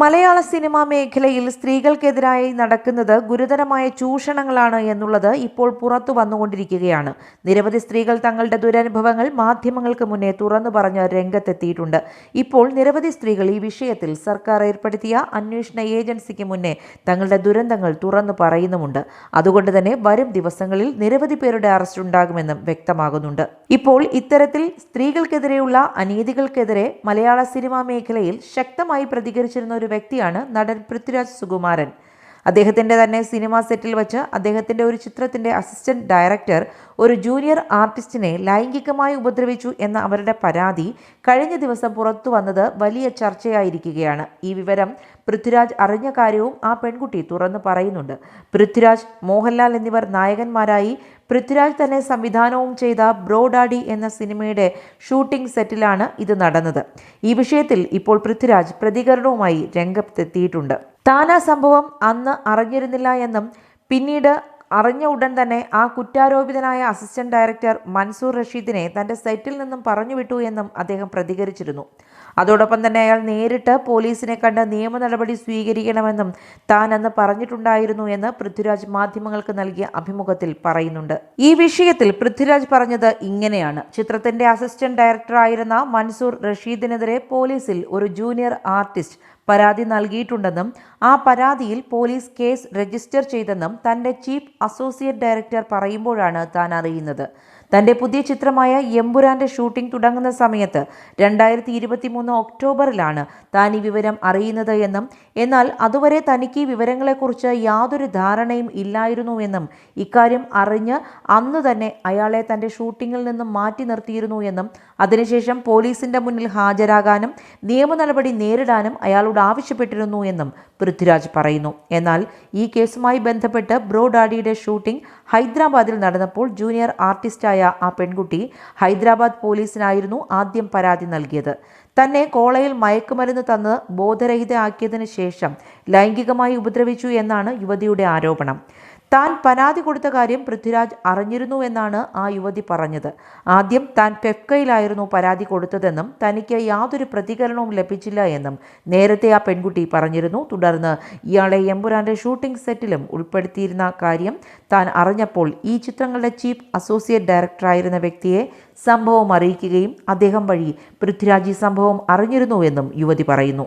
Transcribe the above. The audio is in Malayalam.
മലയാള സിനിമാ മേഖലയിൽ സ്ത്രീകൾക്കെതിരായി നടക്കുന്നത് ഗുരുതരമായ ചൂഷണങ്ങളാണ് എന്നുള്ളത് ഇപ്പോൾ പുറത്തു വന്നുകൊണ്ടിരിക്കുകയാണ്. നിരവധി സ്ത്രീകൾ തങ്ങളുടെ ദുരനുഭവങ്ങൾ മാധ്യമങ്ങൾക്ക് മുന്നേ തുറന്നു പറഞ്ഞ് രംഗത്തെത്തിയിട്ടുണ്ട്. ഇപ്പോൾ നിരവധി സ്ത്രീകൾ ഈ വിഷയത്തിൽ സർക്കാർ ഏർപ്പെടുത്തിയ അന്വേഷണ ഏജൻസിക്ക് മുന്നേ തങ്ങളുടെ ദുരന്തങ്ങൾ തുറന്നു പറയുന്നുമുണ്ട്. അതുകൊണ്ട് തന്നെ വരും ദിവസങ്ങളിൽ നിരവധി പേരുടെ അറസ്റ്റ് ഉണ്ടാകുമെന്നും വ്യക്തമാകുന്നുണ്ട്. ഇപ്പോൾ ഇത്തരത്തിൽ സ്ത്രീകൾക്കെതിരെയുള്ള അനീതികൾക്കെതിരെ മലയാള സിനിമാ മേഖലയിൽ ശക്തമായി പ്രതികരിച്ചിരുന്ന ഒരു വ്യക്തിയാണ് നടൻ പൃഥ്വിരാജ് സുകുമാരൻ. അദ്ദേഹത്തിന്റെ തന്നെ സിനിമാ സെറ്റിൽ വെച്ച് അദ്ദേഹത്തിന്റെ ഒരു ചിത്രത്തിന്റെ അസിസ്റ്റന്റ് ഡയറക്ടർ ഒരു ജൂനിയർ ആർട്ടിസ്റ്റിനെ ലൈംഗികമായി ഉപദ്രവിച്ചു എന്ന അവരുടെ പരാതി കഴിഞ്ഞ ദിവസം പുറത്തു വന്നത് വലിയ ചർച്ചയായിരിക്കുകയാണ്. ഈ വിവരം പൃഥ്വിരാജ് അറിഞ്ഞ കാര്യവും ആ പെൺകുട്ടി തുറന്നു പറയുന്നുണ്ട്. പൃഥ്വിരാജ് മോഹൻലാൽ എന്നിവർ നായകന്മാരായി. പൃഥ്വിരാജ് തന്നെ സംവിധാനവും ചെയ്ത ബ്രോഡാഡി എന്ന സിനിമയുടെ ഷൂട്ടിംഗ് സെറ്റിലാണ് ഇത് നടന്നത്. ഈ വിഷയത്തിൽ ഇപ്പോൾ പൃഥ്വിരാജ് പ്രതികരണവുമായി രംഗത്തെത്തിയിട്ടുണ്ട്. ആ സംഭവം അന്ന് അറിഞ്ഞിരുന്നില്ല എന്നും പിന്നീട് അറിഞ്ഞ ഉടൻ തന്നെ ആ കുറ്റാരോപിതനായ അസിസ്റ്റന്റ് ഡയറക്ടർ മൻസൂർ റഷീദിനെ തന്റെ സെറ്റിൽ നിന്നും പറഞ്ഞുവിട്ടു എന്നും അദ്ദേഹം പ്രതികരിച്ചിരുന്നു. അതോടൊപ്പം തന്നെ അയാൾ നേരിട്ട് പോലീസിനെ കണ്ട് നിയമ നടപടി സ്വീകരിക്കണമെന്നും താൻ അന്ന് പറഞ്ഞിട്ടുണ്ടായിരുന്നു എന്ന് പൃഥ്വിരാജ് മാധ്യമങ്ങൾക്ക് നൽകിയ അഭിമുഖത്തിൽ പറയുന്നുണ്ട്. ഈ വിഷയത്തിൽ പൃഥ്വിരാജ് പറഞ്ഞത് ഇങ്ങനെയാണ്. ചിത്രത്തിന്റെ അസിസ്റ്റന്റ് ഡയറക്ടറായിരുന്ന മൻസൂർ റഷീദിനെതിരെ പോലീസിൽ ഒരു ജൂനിയർ ആർട്ടിസ്റ്റ് പരാതി നൽകിയിട്ടുണ്ടെന്നും ആ പരാതിയിൽ പോലീസ് കേസ് രജിസ്റ്റർ ചെയ്തെന്നും തന്റെ ചീഫ് അസോസിയേറ്റ് ഡയറക്ടർ പറയുമ്പോഴാണ് താൻ അറിയുന്നത്. തന്റെ പുതിയ ചിത്രമായ എമ്പുരാന്റെ ഷൂട്ടിംഗ് തുടങ്ങുന്ന സമയത്ത് രണ്ടായിരത്തി ഇരുപത്തി മൂന്ന് ഒക്ടോബറിലാണ് താൻ ഈ വിവരം അറിയുന്നത് എന്നും എന്നാൽ അതുവരെ തനിക്ക് ഈ വിവരങ്ങളെക്കുറിച്ച് യാതൊരു ധാരണയും ഇല്ലായിരുന്നുവെന്നും ഇക്കാര്യം അറിഞ്ഞ് അന്ന് തന്നെ അയാളെ തന്റെ ഷൂട്ടിങ്ങിൽ നിന്നും മാറ്റി നിർത്തിയിരുന്നു എന്നും അതിനുശേഷം പോലീസിന്റെ മുന്നിൽ ഹാജരാകാനും നിയമ നടപടി നേരിടാനും അയാളോട് ആവശ്യപ്പെട്ടിരുന്നു എന്നും പൃഥ്വിരാജ് പറയുന്നു. എന്നാൽ ഈ കേസുമായി ബന്ധപ്പെട്ട് ബ്രോ ഡാഡിയുടെ ഷൂട്ടിംഗ് ഹൈദരാബാദിൽ നടന്നപ്പോൾ ജൂനിയർ ആർട്ടിസ്റ്റായ ആ പെൺകുട്ടി ഹൈദരാബാദ് പോലീസിനായിരുന്നു ആദ്യം പരാതി നൽകിയത്. തന്നെ കോളയിൽ മയക്കുമരുന്ന് തന്ന് ബോധരഹിതയാക്കിയതിനു ശേഷം ലൈംഗികമായി ഉപദ്രവിച്ചു എന്നാണ് യുവതിയുടെ ആരോപണം. താൻ പരാതി കൊടുത്ത കാര്യം പൃഥ്വിരാജ് അറിഞ്ഞിരുന്നു എന്നാണ് ആ യുവതി പറഞ്ഞത്. ആദ്യം താൻ പെഫ്കയിലായിരുന്നു പരാതി കൊടുത്തതെന്നും തനിക്ക് യാതൊരു പ്രതികരണവും ലഭിച്ചില്ല എന്നും നേരത്തെ ആ പെൺകുട്ടി പറഞ്ഞിരുന്നു. തുടർന്ന് ഇയാളെ എമ്പുരാന്റെ ഷൂട്ടിംഗ് സെറ്റിലും ഉൾപ്പെടുത്തിയിരുന്ന കാര്യം താൻ അറിഞ്ഞപ്പോൾ ഈ ചിത്രങ്ങളുടെ ചീഫ് അസോസിയേറ്റ് ഡയറക്ടറായിരുന്ന വ്യക്തിയെ സംഭവം അറിയിക്കുകയും അദ്ദേഹം വഴി പൃഥ്വിരാജ് ഈ സംഭവം അറിഞ്ഞിരുന്നുവെന്നും യുവതി പറയുന്നു.